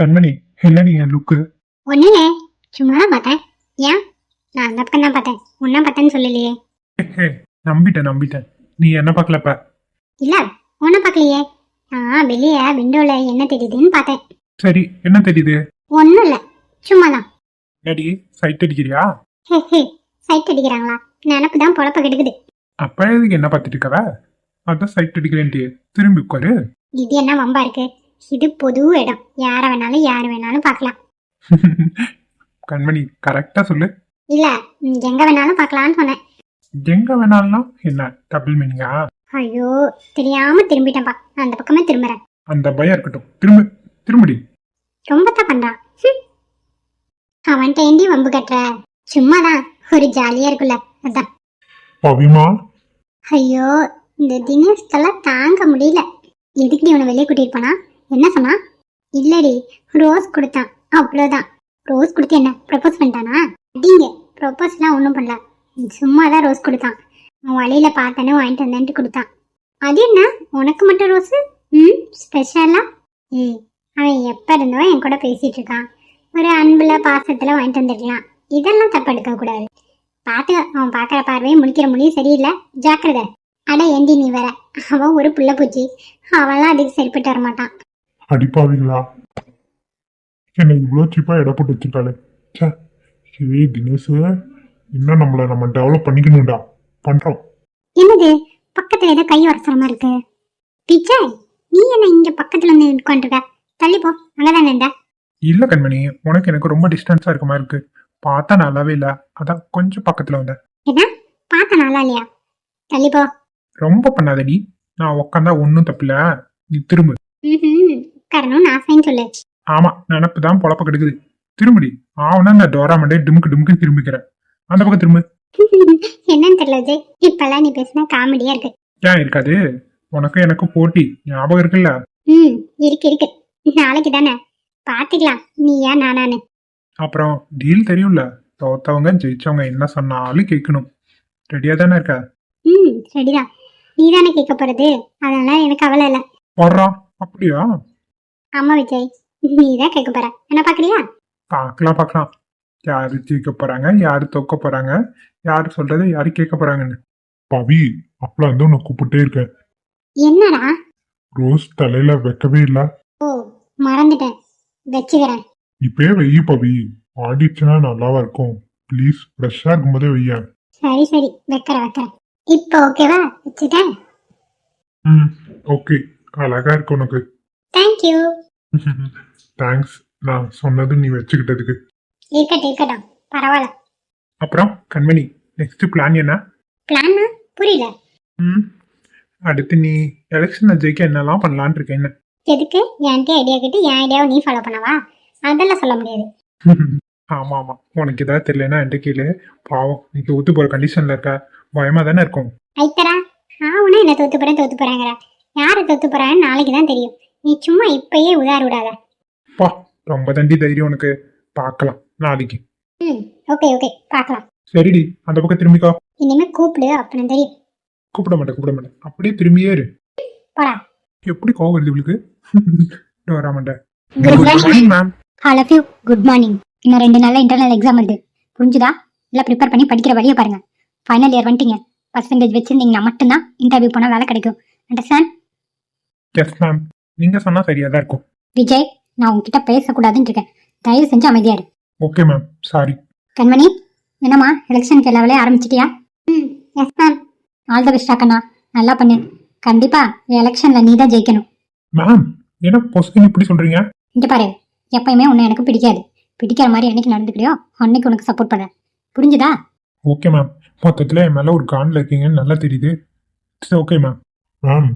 கண்மணி என்னடி என் லுக்கு ஒன்றும் சும்மா தான் பார்த்தேன். ஏன்? நான் அந்த பக்கம் தான் பார்த்தேன். ஒன்றா பார்த்தேன்னு சொல்லலையே. நம்பிட்டேன் நம்பிட்டேன். நீ என்ன பார்க்கலப்ப? இல்லை ஒன்றும் பார்க்கலையே. நான் வெளியே விண்டோவில் என்ன தெரியுதுன்னு பார்த்தேன். சரி என்ன தெரியுது? ஒன்றும் இல்லை சும்மா தான் என்னடி சைட் அடிக்கிறியா? சைட் அடிக்கிறாங்களா? நினப்பு தான் பொழப்ப கெடுக்குது. அப்ப எதுக்கு என்ன பார்த்துட்டு இருக்கவ? அதான் சைட் அடிக்கிறேன்ட்டு திரும்பி உட்காரு. இது என்ன வம்பா இருக்கு? இது பொது இடம். யாரை வேணாலும் யார் வேணாலும் பார்க்கலாம். கண்மணி கரெக்டா சொல்லு. இல்ல எங்க வேணாலும் பார்க்கலாம்னு சொன்னேன். எங்க வேணாலும் என்ன டபுள் மீனிங்கா ஐயோ தெரியாம திரும்பிட்டேன்ப்பா. நான் அந்த பக்கமே திரும்புறேன். அந்த பயம் இருக்கட்டும். திரும்ப திரும்படி. ரொம்ப தான் பண்றான். ஹம். அவன்கிட்ட ஏண்டி வம்பு கட்டுற. சும்மாதான். ஒரு ஜாலியா இருக்குல்ல. அதான். பவிமா? ஐயோ இந்த தினேஷ்கெல்லாம் தாங்க முடியல. எதுக்கு இவனை வெளியே கூட்டிட்டு போனா? என்ன சொன்னா? இல்லடி ரோஸ் கொடுத்தான். அவ்வளோதான் ரோஸ் கொடுத்து என்ன ப்ரப்போஸ் பண்ணிட்டானா? அடிங்க ப்ரப்போஸ்லாம் ஒன்றும் பண்ணல. சும்மா தான் ரோஸ் கொடுத்தான். அவன் வழியில் பார்த்தேன்னு வாங்கிட்டு வந்தேன்ட்டு கொடுத்தான். அது என்ன? உனக்கு மட்டும் ரோஸு? ம் ஸ்பெஷலா ஏய் அவன் எப்போ இருந்தோ என் கூட பேசிகிட்டு இருக்கான். ஒரு அன்பில் பாசத்தில் வாங்கிட்டு வந்துருக்கலாம் இதெல்லாம் தப்பு எடுக்கக்கூடாது பார்த்து அவன் பார்க்குற பார்வையும் முழிக்கிற முடியும் சரியில்லை. ஜாக்கிரதை. அட ஏண்டி நீ வேற. அவன் ஒரு புள்ள பூச்சி. அவன்லாம் அதுக்கு சரிப்பட்டு வர மாட்டான் அடிப்பாவீங்களா? என்னை இவ்வளோ சீப்பாக எடை போட்டு வச்சுட்டாளே ச்சே. ஏய் தினேஷ். இன்னும் நம்மளை நம்ம டெவலப் பண்ணிக்கணும்டா. பண்ணுறோம் என்னது? பக்கத்துல ஏதோ கை உரசுற மாதிரி இருக்கு. விஜய் நீ என்ன இங்க பக்கத்துல வந்து உட்காந்துருக்க தள்ளி போ. அங்கதானே இருந்த? இல்ல கண்மணி உனக்கு எனக்கு ரொம்ப டிஸ்டன்ஸா இருக்க மாதிரி இருக்கு. பார்த்தா நல்லாவே இல்ல. அதான் கொஞ்சம் பக்கத்துல வந்தேன். என்ன? பார்த்த நல்லா இல்லையா? தள்ளி போ. ரொம்ப பண்ணாதடி. நான் உக்காந்தா ஒன்றும் தப்பில்ல. நீ திரும்பு. ம் உட்காரணும்னு ஆசைன்னு சொல்லு. ஆமா நினப்பு தான் பொழப்ப கெடுக்குது. திரும்புடி ஆவனா இந்த டோரா மண்டே டிமுக்கு டிமுக்கு திரும்பிக்கிறேன் அந்த பக்கம் திரும்பு. என்னன்னு தெரியல விஜய். இப்பெல்லாம் நீ பேசினா காமெடியா இருக்கு. ஏன் இருக்காது? உனக்கும் எனக்கும் போட்டி. ஞாபகம் இருக்குல்ல? ம் இருக்கு இருக்கு. நாளைக்கு தானே. பாத்துக்கலாம். நீயா நானானு அப்புறம் டீல் தெரியும்ல? தோத்தவங்க ஜெயிச்சவங்க என்ன சொன்னாலும் கேட்கணும். ரெடியா தானே இருக்க? ம் சரிதான் நீ தானே கேட்க போறது? அதனால எனக்கு கவலை இல்லை. வர்றா அப்படியா? ஆமா விஜய். நீ தான் கேட்க போற. என்ன பாக்குறியா பார்க்கலாம் பார்க்கலாம். யாரு ஜெயிக்க போறாங்க? யாரு தோக்க போறாங்க? யாரு சொல்றதை யாரு கேட்க போறாங்கன்னு. பவி அப்பலாம் வந்து உன்னை கூப்பிட்டே இருக்கேன். என்னடா? ரோஸ் தலையில வைக்கவே இல்லை. ஓ மறந்துட்டேன். வச்சுக்கிறேன். இப்பயே வெய்யி பவி. ஆடிச்சுன்னா நல்லாவா இருக்கும். ப்ளீஸ் ஃப்ரெஷ்ஷாக இருக்கும்போதே வெய்யேன் சரி சரி. வைக்கிறேன் வைக்கிறேன். இப்போ ஓகேவா வச்சுட்டேன்? ம் ஓகே அழகா இருக்கு உனக்கு. தேங்க்யூ தேங்க்ஸ் நான் சொன்னது நீ வச்சுக்கிட்டதுக்கு. இருக்கட்டும் இருக்கட்டும். பரவாயில்ல. அப்புறம் கண்மணி நெக்ஸ்ட் பிளான் என்ன? பிளான்னா புரியல. ம். அடுத்து நீ எலெக்ஷன்ல ஜெயிக்க என்னெல்லாம் பண்ணலான்னு இருக்க என்ன? எதுக்கு? என்கிட்ட ஐடியா கேட்டு என் ஐடியாவை நீ ஃபாலோ பண்ணவா? அதெல்லாம் சொல்ல முடியாது. ஆமா ஆமா. உனக்கு ஏதாவது தெரியலன்னா என்கிட்ட கேளு. பாவம் நீ தோத்து போற கண்டிஷன்ல இருக்க. பயமா தானே இருக்கும். ஐத்தரா ஆவுனா என்ன தோத்து போறேன் தோத்து போறாங்கிற. யாரு தோத்து போறான்னு நாளைக்கு தான் தெரியும். நீ சும்மா இப்பயே உதார விடாத. பா ரொம்ப தண்டி தைரியம் உனக்கு. பார்க்கலாம் நாளைக்கு. ம் ஓகே ஓகே பார்க்கலாம். சரிடி அந்த பக்கம் திரும்பிக்கோ இனிமே கூப்பிடு அப்புறம் தெரியும். கூப்பிட மாட்டேன் கூப்பிட மாட்டேன். அப்படியே திரும்பியே இரு போடா. எப்படி கோவம் வருது இவளுக்கு? டோரா மாட்டேன். Good morning. Ma'am of you good morning இன்னும் ரெண்டு நாளில் இன்டர்னல் எக்ஸாம் வருது. புரிஞ்சுதா? எல்லாம் ப்ரிப்பேர் பண்ணி படிக்கிற வழியை பாருங்க. ஃபைனல் இயர் வந்துட்டீங்க. பர்சன்டேஜ் வச்சிருந்தீங்கன்னா மட்டும்தான் இன்டர்வியூ போனால் வேலை கிடைக்கும். அண்டர்ஸ்டாண்ட் எஸ் மேம் நீங்க சொன்னா சரியா தான் இருக்கும். விஜய் நான் உங்ககிட்ட பேசக்கூடாதுன்னு இருக்கேன் தயவு செஞ்சு அமைதியா இரு. Okay ma'am sorry. கண்மணி என்னம்மா எலெக்ஷனுக்கு எல்லா வேலையும் ஆரம்பிச்சிட்டியா? ம் yes ma'am all the best அக்கண்ணா. நல்லா பண்ணு. கண்டிப்பா எலெக்ஷன்ல நீ தான் ஜெயிக்கணும். மேம் என்ன பொசுக்குன்னு இப்படி சொல்றீங்க? இங்க பாரு எப்பயுமே உன்னை எனக்கு பிடிக்காது. பிடிக்கிற மாதிரி என்னைக்கு நடந்துக்கிறியோ அன்னைக்கு உனக்கு சப்போர்ட் பண்றேன். புரிஞ்சுதா? Okay ma'am. மொத்தத்தில் என் மேலே ஒரு காண்டில் இருக்கீங்கன்னு நல்லா தெரியுது. It's okay ma'am. மேம்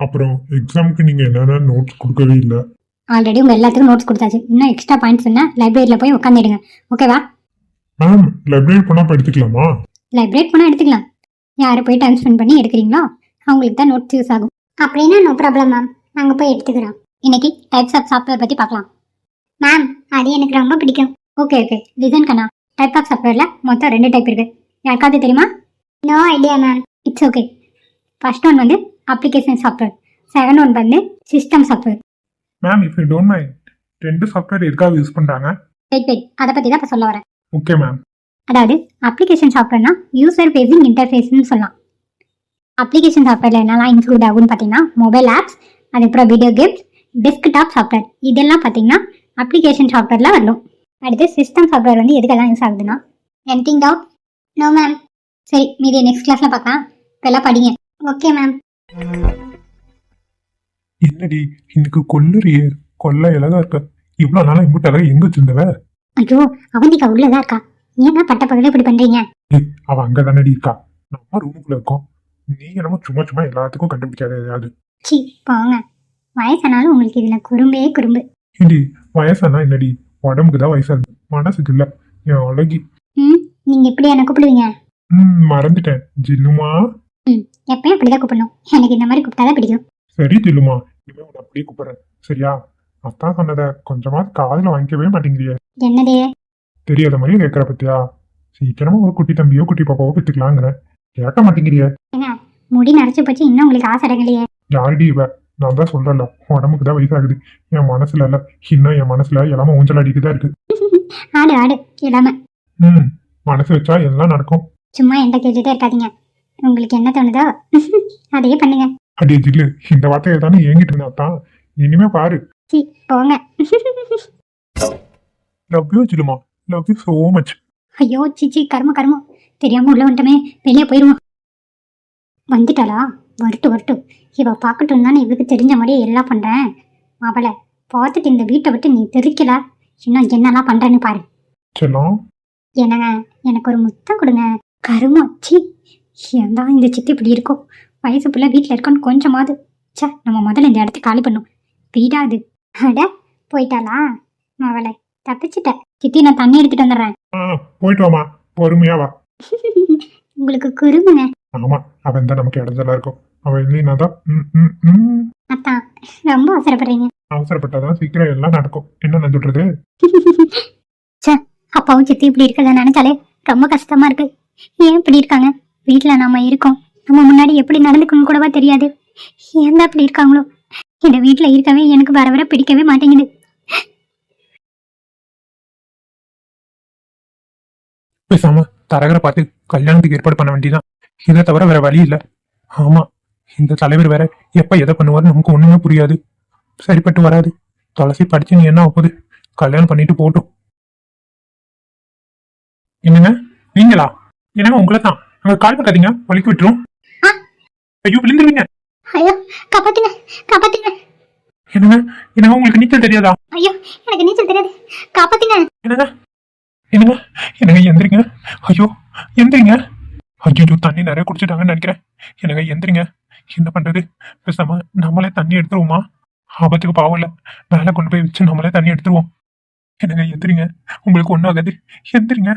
அப்புறம் எக்ஸாமுக்கு நீங்கள் என்னென்ன நோட்ஸ் கொடுக்கவே இல்லை? ஆல்ரெடி உங்க எல்லாத்துக்கும் நோட்ஸ் கொடுத்தாச்சு. இன்னும் எக்ஸ்ட்ரா பாயிண்ட்ஸ் என்ன லைப்ரரியில போய் உட்காந்துடுங்க ஓகேவா மேம் லைப்ரரி போனால் படித்துக்கலாமா லைப்ரரி போனால் எடுத்துக்கலாம். யார் போய் டைம் ஸ்பெண்ட் பண்ணி எடுக்கிறீங்களோ அவங்களுக்கு தான் நோட்ஸ் யூஸ் ஆகும். அப்படின்னா நோ ப்ராப்ளம் மேம் நாங்கள் போய் எடுத்துக்கிறோம். இன்னைக்கு டைப்ஸ் ஆஃப் சாஃப்ட்வேர் பற்றி பார்க்கலாம். மேம் அது எனக்கு ரொம்ப பிடிக்கும். ஓகே ஓகே லிசன் கண்ணா. டைப் ஆஃப் சாஃப்ட்வேரில் மொத்தம் ரெண்டு டைப் இருக்கு. யாருக்காவது தெரியுமா? No idea ma'am it's okay first one வந்து அப்ளிகேஷன் சாஃப்ட்வேர் செகண்ட் ஒன் வந்து system software ma'am if you don't mind ரெண்டு சாஃப்ட்வேர் எதுக்காக யூஸ் பண்றாங்க? வெயிட் வெயிட் அதை பற்றி தான் இப்போ சொல்ல வரேன். ஓகே மேம் அதாவது அப்ளிகேஷன் சாஃப்ட்வேர்னா யூசர் ஃபேஸிங் இன்டர்ஃபேஸ்னு சொல்லலாம். அப்ளிகேஷன் சாஃப்ட்வேர்ல என்னெல்லாம் இன்க்ளூட் ஆகும்னு பார்த்தீங்கன்னா மொபைல் ஆப்ஸ் அதுக்கப்புறம் வீடியோ கேம்ஸ் டெஸ்க்டாப் சாஃப்ட்வேர் இதெல்லாம் பார்த்தீங்கன்னா அப்ளிகேஷன் சாஃப்ட்வேர்ல வரும் அடுத்து சிஸ்டம் சாஃப்ட்வேர் வந்து எதுக்கெல்லாம் யூஸ் ஆகுதுன்னா எனிதிங் டவுட் நோ மேம் சரி மீதி நெக்ஸ்ட் கிளாஸ்ல பார்க்கலாம். இப்பெல்லாம் படிங்க. Okay ma'am. என்னடி இன்னைக்கு கொல்லுறியே. கொல்ல இலகா இருக்க. இவ்வளவு நாளா இம்புட்டு அழகா எங்க வச்சிருந்தவ? ஐயோ அவந்திக்கா உள்ளதா இருக்கா? ஏன்னா பட்ட பகல இப்படி பண்றீங்க. ஏய், அவ அங்க தானடி இருக்கா? நம்ம ரூமுக்குள்ள இருக்கோம். நீ என்னமோ சும்மா சும்மா எல்லாத்துக்கும் கண்டுபிடிக்காத ஏதாவது சி போங்க. வயசானாலும் உங்களுக்கு இதுல குறும்பே குறும்பு. ஏண்டி வயசானா என்னடி? உடம்புக்கு தான் வயசாகுது மனசுக்கு இல்ல. என் அழகி. ம் நீங்க எப்படி என்ன கூப்பிடுவீங்க? ம் மறந்துட்டேன். ஜில்லுமா எப்பயும் அப்படிதான் கூப்பிடணும். எனக்கு இந்த மாதிரி கூப்பிட்டாதான் பிடிக்கும். சரி ஜில்லுமா இனிமே உன்னை அப்படியே கூப்பிடுறேன். சரியா? அத்தான் சொன்னத கொஞ்சமா காதுல வாங்கிக்கவே மாட்டேங்கிறியே. என்னதே? தெரியாத மாதிரி கேட்கற பத்தியா? சீக்கிரமா ஒரு குட்டி தம்பியோ குட்டி பாப்பாவோ பெத்துக்கலாங்கிறேன் கேட்க மாட்டேங்கிறியே. முடி நரைச்சு போச்சு இன்னும் உங்களுக்கு ஆசை இறங்கலையே. யாருடி இவ? நான் தான் சொல்றேன்ல உடம்புக்கு தான் வயசாகுது. என் மனசுல இல்ல இன்னும் என் மனசுல எல்லாமே ஊஞ்சல் அடிக்குதான் இருக்கு. ஆடு ஆடு இல்லாம ம் மனசு வச்சா எல்லாம் நடக்கும். சும்மா என்கிட்ட கேட்டுட்டே இருக்காதீங்க. உங்களுக்கு என்ன தோணுதோ அதையே பண்ணுங்க. அடியே ஜில்லு இந்த வார்த்தையை தானே ஏங்கிட்டு இருந்தா தான் இனிமே பாரு. சி போங்க. லவ் யூ ஜில்லுமா. லவ் யூ so மச் ஐயோ சிச்சி கர்ம கர்மம் தெரியாம உள்ள வந்துட்டோமே வெளியே போயிருவோம். வந்துட்டாளா? வரட்டும் வரட்டும் இவ பார்க்கட்டும் தானே இவருக்கு தெரிஞ்ச மாதிரியே எல்லாம் பண்றேன். அவளை பார்த்துட்டு இந்த வீட்டை விட்டு நீ தெரிக்கல. இன்னும் என்னெல்லாம் பண்றேன்னு பாரு. என்னங்க? எனக்கு ஒரு முத்தம் கொடுங்க. கருமம் சி. ஏன் தான் இந்த சித்தி இப்படி இருக்கும் வயசு புள்ள வீட்டில் இருக்கோன்னு கொஞ்சமாவது. ச்சே நம்ம முதல்ல இந்த இடத்த காலி பண்ணும். வீடாது அட போயிட்டாளா? அவளை தப்பிச்சிட்ட சித்தி நான் தண்ணி எடுத்துட்டு வந்துடுறேன். போயிட்டு வாமா பொறுமையா வா. உங்களுக்கு குறுமுங்க ஆமா அவன் தான் நமக்கு இடைஞ்சலா இருக்கும். அவன் இல்லைன்னா தான். அத்தான் ரொம்ப அவசரப்படுறீங்க. அவசரப்பட்டாதான் சீக்கிரம் எல்லாம் நடக்கும். என்ன நந்துடுறது ச்சே அப்பாவும் சித்தி இப்படி இருக்கிறத நினைச்சாலே ரொம்ப கஷ்டமா இருக்கு. ஏன் இப்படி இருக்காங்க? வீட்டில் நாம இருக்கோம். நம்ம முன்னாடி எப்படி நடந்துக்கணும் கூடவா தெரியாது. ஏன் தான் இருக்காங்களோ? இந்த வீட்டில் இருக்கவே எனக்கு வர வர பிடிக்கவே மாட்டேங்குது. பேசாம தரகரை பார்த்து கல்யாணத்துக்கு ஏற்பாடு பண்ண வேண்டியதான் இதை தவிர வேற வழி இல்ல. ஆமா இந்த தலைவர் வேற எப்ப எதை பண்ணுவாரு நமக்கு ஒண்ணுமே புரியாது. சரிப்பட்டு வராது. துளசி படிச்சு நீ என்ன ஆகுது கல்யாணம் பண்ணிட்டு போட்டும் என்னங்க? நீங்களா? என்னங்க உங்களை தான் கால் பண்ணாதீங்க வலிக்கு விட்டுரும். ஐயோ விழுந்துருவீங்க. ஐயோ காப்பாத்துங்க காப்பாத்துங்க. என்னங்க? என்னங்க உங்களுக்கு நீச்சல் தெரியாதா? ஐயோ எனக்கு நீச்சல் தெரியாது. காப்பாத்துங்க. என்னங்க? என்னங்க? என்னங்க எந்திரிங்க? ஐயோ எந்திரிங்க. ஐயோ தண்ணி நிறைய குடிச்சிட்டாங்கன்னு நினைக்கிறேன். என்னங்க எந்திரிங்க? என்ன பண்றது? பேசாம நம்மளே தண்ணி எடுத்துருவோமா? ஆபத்துக்கு பாவம் இல்ல. மேல கொண்டு போய் வச்சு நம்மளே தண்ணி எடுத்துருவோம். என்னங்க எந்திரிங்க? உங்களுக்கு ஒன்றும் ஆகாது எந்திரிங்க.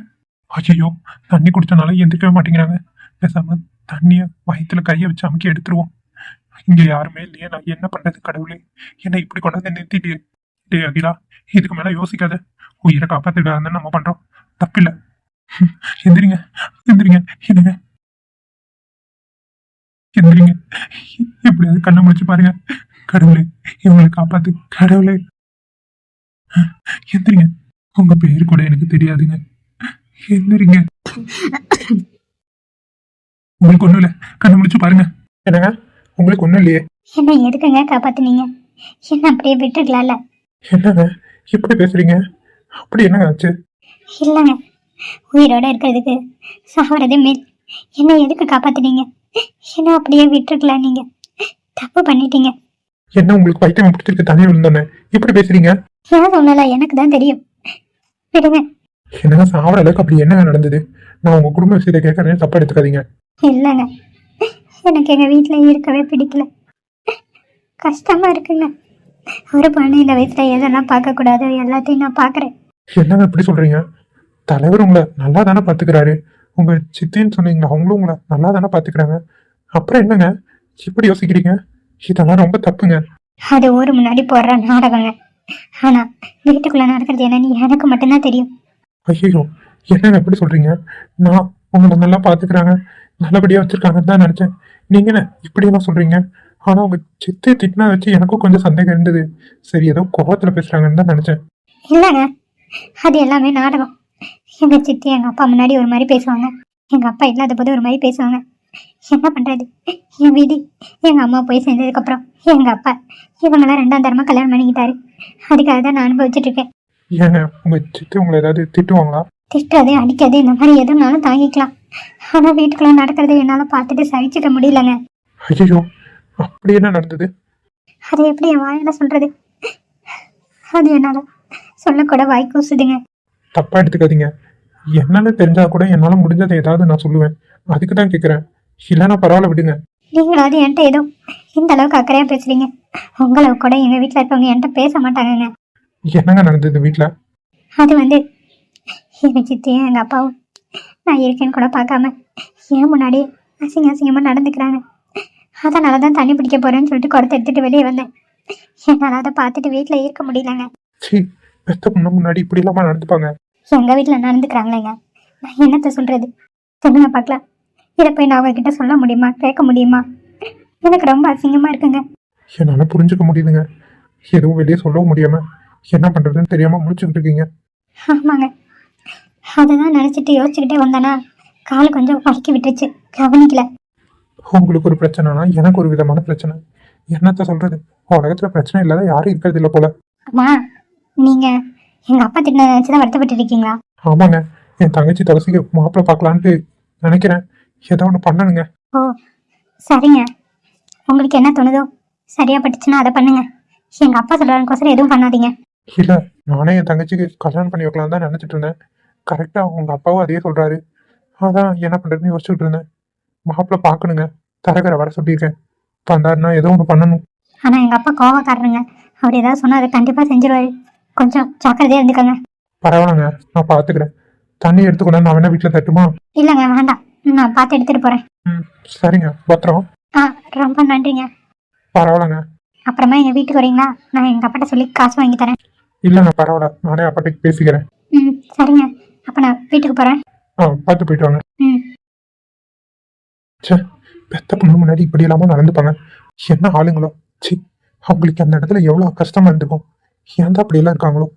ஐயோ தண்ணி குடிச்சனால எந்திரிக்கவே மாட்டேங்கிறாங்க. பேசாம தண்ணிய வயித்துல கையை வச்சு அமுக்கி எடுத்துருவோம். இங்க யாருமே இல்லையே நான் என்ன பண்றது கடவுளே? என்னை இப்படி கொண்டாந்து நிறுத்திட்டு டே அகிலா இதுக்கு மேல யோசிக்காத. உயிரை காப்பாத்துக்காக நம்ம பண்றோம். தப்பில்ல. எந்திரிங்க எந்திரிங்க என்னங்க எந்திரிங்க. எப்படியாவது கண்ணை முடிச்சு பாருங்க. கடவுளே இவங்களை காப்பாத்து கடவுளே. எந்திரிங்க. உங்க பேர் கூட எனக்கு தெரியாதுங்க. எந்திரிங்க உங்களுக்கு ஒண்ணும் இல்ல. கண்ணை முடிச்சு பாருங்க. என்னங்க? உங்களுக்கு ஒண்ணும் இல்லையே. என்ன எதுக்குங்க காப்பாத்துனீங்க? என்ன அப்படியே விட்டுருக்கலாம்ல என்னங்க? இப்படி பேசுறீங்க? அப்படி என்னங்க ஆச்சு? இல்லைங்க. உயிரோட இருக்கிறதுக்கு சாவறதே மேல் என்ன எதுக்கு காப்பாத்துனீங்க? என்ன அப்படியே விட்டுருக்கலாம் நீங்க. தப்பு பண்ணிட்டீங்க. என்ன உங்களுக்கு பைத்தியம் பிடிச்சிருக்கு தண்ணி விழுந்தோன்னே? இப்படி பேசுறீங்க? ஏன் சொல்லல எனக்கு தான் தெரியும். விடுங்க. என்னங்க சாவர அளவுக்கு அப்படி என்னங்க நடந்தது? நான் உங்க குடும்ப விஷயத்தை கேட்கறேன் தப்பா எடுத்துக்காதீங்க. இல்லைங்க. எனக்கு எங்க வீட்டில் இருக்கவே பிடிக்கல. கஷ்டமா இருக்குங்க. ஒரு பொண்ணு இந்த வயசுல எதெல்லாம் பார்க்கக்கூடாது எல்லாத்தையும் நான் பார்க்குறேன். என்னங்க இப்படி சொல்றீங்க? தலைவர் உங்களை நல்லா தானே பாத்துக்கிறாரு உங்க சித்தின்னு சொன்னீங்களா அவங்களும் உங்களை நல்லா தானே பாத்துக்கிறாங்க அப்புறம் என்னங்க? இப்படி யோசிக்கிறீங்க? இதெல்லாம் ரொம்ப தப்புங்க. அது ஊர் முன்னாடி போடுற நாடகங்க. ஆனா வீட்டுக்குள்ள நடக்கிறது என்னன்னு எனக்கு மட்டும்தான் தெரியும். ஐயோ என்ன எப்படி சொல்றீங்க? நான் உங்களை நல்லா பாத்துக்கிறாங்க நல்லபடியா வச்சிருக்காங்கன்னு தான் நினைச்சேன். நீங்க என்ன இப்படி எல்லாம் சொல்றீங்க? ஆனா உங்க சித்தை திட்டினா வச்சு எனக்கும் கொஞ்சம் சந்தேகம் இருந்தது. சரி ஏதோ கோபத்துல பேசுறாங்கன்னு தான் நினைச்சேன். இல்லைங்க அது எல்லாமே நாடகம். எங்க சித்தி எங்க அப்பா முன்னாடி ஒரு மாதிரி பேசுவாங்க. எங்க அப்பா இல்லாத போது ஒரு மாதிரி பேசுவாங்க. என்ன பண்றது? என் வீடு எங்க அம்மா போய் சேர்ந்ததுக்கு அப்புறம் எங்க அப்பா இவங்கெல்லாம் ரெண்டாம் தரமா கல்யாணம் பண்ணிக்கிட்டாரு. அதுக்காக தான் நான் அனுபவிச்சுட்டு இருக்கேன். ஏங்க உங்க சித்தி உங்களை ஏதாவது திட்டுவாங்களா? திட்டுறது அடிக்கிறது இந்த மாதிரி எதுனாலும் தாங்கிக்கலாம். ஆனா வீட்டுக்குள்ள நடக்கிறது என்னால பார்த்துட்டு சகிச்சுக்க முடியலங்க. ஐயோ அப்படி என்ன நடந்தது? அதை எப்படி என் வாயில சொல்றது? அது என்னால சொல்லக்கூட வாய் கூசுதுங்க தப்பா எடுத்துக்காதீங்க. என்னால தெரிஞ்சா கூட என்னால முடிஞ்சதை ஏதாவது நான் சொல்லுவேன். அதுக்கு தான் கேக்குறேன். இல்லைன்னா பரவாயில்ல விடுங்க. நீங்களாவது என்கிட்ட ஏதோ இந்த அளவுக்கு அக்கறையா பேசுறீங்க. உங்களை கூட எங்க வீட்டுல இருக்கவங்க என்கிட்ட பேச மாட்டாங்கங்க. என்னங்க நடந்தது வீட்ல? அது வந்து எங்க சித்தியும் எங்க அப்பாவும் நான் இருக்கேன்னு கூட பார்க்காம ஏன் முன்னாடி அசிங்க அசிங்கமா நடந்துக்கிறாங்க. அதனால தான் தண்ணி பிடிக்க போறேன்னு சொல்லிட்டு குடத்தை எடுத்துட்டு வெளியே வந்தேன். என்னால் அதை பார்த்துட்டு வீட்டில் இருக்க முடியலங்க. சீ பெத்த பொண்ணு முன்னாடி இப்படி இல்லாம நடந்துப்பாங்க. எங்க வீட்டில் நடந்துக்கிறாங்களேங்க நான் என்னத்த சொல்றது? சொல்லுங்க பார்க்கலாம். இதை போய் நான் அவங்கக்கிட்ட சொல்ல முடியுமா? கேட்க முடியுமா? எனக்கு ரொம்ப அசிங்கமா இருக்குங்க. என்னால புரிஞ்சுக்க முடியுதுங்க. எதுவும் வெளியே சொல்லவும் முடியாம என்ன பண்றதுன்னு தெரியாம முடிச்சுக்கிட்டு இருக்கீங்க. ஆமாங்க. அதை தான் நினச்சிட்டு யோசிச்சுக்கிட்டே வந்தேனா கால் கொஞ்சம் வலிக்கி விட்டுருச்சு. கவனிக்கல. உங்களுக்கு ஒரு பிரச்சனைனா எனக்கு ஒரு விதமான பிரச்சனை. என்னத்த சொல்றது? உலகத்துல பிரச்சனை இல்லாத யாரும் இருக்கிறது இல்ல போல. அம்மா நீங்க எங்க அப்பா திட்டின நினைச்சு தான் வருத்தப்பட்டு இருக்கீங்களா ஆமாங்க. என் தங்கச்சி தவசிக்கு மாப்பிள்ளை பார்க்கலான்ட்டு நினைக்கிறேன். ஏதோ ஒன்று பண்ணணுங்க. ஓ சரிங்க. உங்களுக்கு என்ன தோணுதோ சரியா பட்டுச்சுன்னா அதை பண்ணுங்க. எங்க அப்பா சொல்றாருக்கோசரம் எதுவும் பண்ணாதீங்க. இல்ல நானே என் தங்கச்சிக்கு கல்யாணம் பண்ணி வைக்கலாம் தான் நினைச்சிட்டு இருந்தேன். கரெக்டா உங்க அப்பாவும் அதே சொல்றாரு. அதான் என்ன பண்றதுன்னு யோசிச்சுட்டு இருந்தேன். மாப்பிள்ளை பார்க்கணுங்க. தரகரை வர சொல்லியிருக்கேன். வந்தாருன்னா ஏதோ ஒன்று பண்ணணும். ஆனா எங்க அப்பா கோவக்காரருங்க. அவர் ஏதாவது சொன்னா அதை கண்டிப்பா செஞ்சிருவாரு. கொஞ்சம் ஜாக்கிரதையா இருந்துக்கோங்க. பரவாயில்லங்க நான் பார்த்துக்கிறேன் தண்ணி எடுத்துக்கொண்டு நான் வேணா வீட்டில் தட்டுமா? இல்லைங்க வேண்டாம். நான் பார்த்து எடுத்துட்டு போறேன். ம் சரிங்க. பத்திரம். ஆ ரொம்ப நன்றிங்க. பரவாயில்லங்க. அப்புறமா எங்க வீட்டுக்கு வரீங்களா? நான் எங்க அப்பாட்ட சொல்லி காசு வாங்கி தரேன். இல்லைங்க பரவாயில்ல. நானே அப்பாட்டுக்கு பேசிக்கிறேன். ம் சரிங்க. அப்ப நான் வீட்டுக்கு போறேன். ஆ பார்த்து போயிட்டு வாங்க. ம். ச்சே பெத்த பொண்ணு முன்னாடி இப்படி இல்லாம நடந்துப்பாங்க. என்ன ஆளுங்களோ? சி அவங்களுக்கு அந்த இடத்துல எவ்வளோ கஷ்டமா இருந்திருக்கும். ஏன் தான் அப்படியெல்லாம் இருக்காங்களோ?